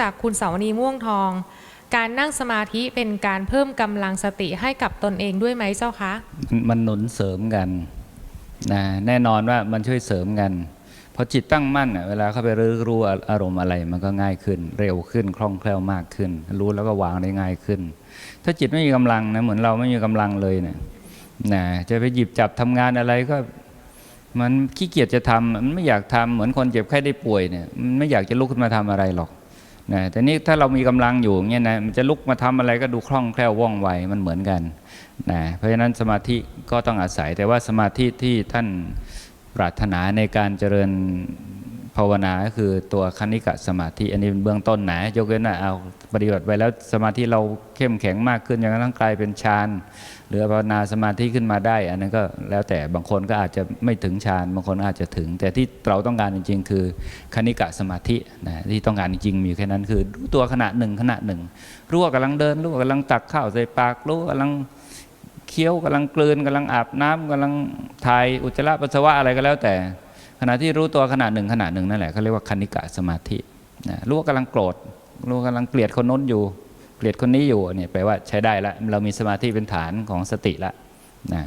จากคุณเสาวนีม่วงทอง การนั่งสมาธิเป็นการเพิ่มกำลังสติให้กับตนเองด้วยไหมเจ้าคะ มันหนุนเสริมกันนะแน่นอนว่ามันช่วยเสริมกันพอจิตตั้งมั่นเวลาเข้าไปรู้รู้อารมณ์อะไร มันก็ง่ายขึ้น เร็วขึ้นคล่องแคล่วมากขึ้น รู้แล้วก็วางได้ง่ายขึ้น ถ้าจิตไม่มีกำลังนะเหมือนเราไม่มีกำลังเลยเนี่ยนะจะไปหยิบจับทำงานอะไรก็มันขี้เกียจจะทำมันไม่อยากทำเหมือนคนเจ็บไข้ได้ป่วยเนี่ยมันไม่อยากจะลุกขึ้นมาทำอะไรหรอก นะแต่นี้ถ้าเรามีกำลังอยู่เงี้ยนะมันจะลุกมาทำอะไรก็ดูคล่องแคล่วว่องไวมันเหมือนกันนะเพราะฉะนั้นสมาธิก็ต้องอาศัย แต่ว่าสมาธิที่ท่านปรารถนาในการเจริญ ภาวนาก็คือตัวคณิกะสมาธิ อันนี้เป็นเบื้องต้นนะยกเว้นว่าเอาปฏิบัติไปแล้วสมาธิเราเข้มแข็งมากขึ้นจนกระทั่งกลายเป็นฌานหรือภาวนาสมาธิขึ้นมาได้ อันนั้นก็แล้วแต่บางคนก็อาจจะไม่ถึงฌานบางคนอาจจะถึง แต่ที่เราต้องการจริง ๆ คือคณิกะสมาธินะที่ต้องการจริงๆมีแค่นั้นคือรู้ตัวขณะหนึ่งขณะหนึ่งรู้ว่ากำลังเดินรู้ว่ากำลังตักข้าวใส่ปากรู้ว่ากำลังเคี้ยวกำลังกลืนกำลังอาบน้ำกำลังถ่ายอุจจาระปัสสาวะอะไรก็แล้วแต่ ขณะที่รู้ตัวขณะหนึ่งขณะหนึ่งนั่นแหละเขาเรียกว่าคณิกะสมาธินะรู้ว่ากำลังโกรธรู้ว่ากำลังเกลียดคนน้นอยู่ เกลียดคนนี้อยู่เนี่ยแปลว่าใช้ได้ละเรามีสมาธิเป็นฐานของสติละนะ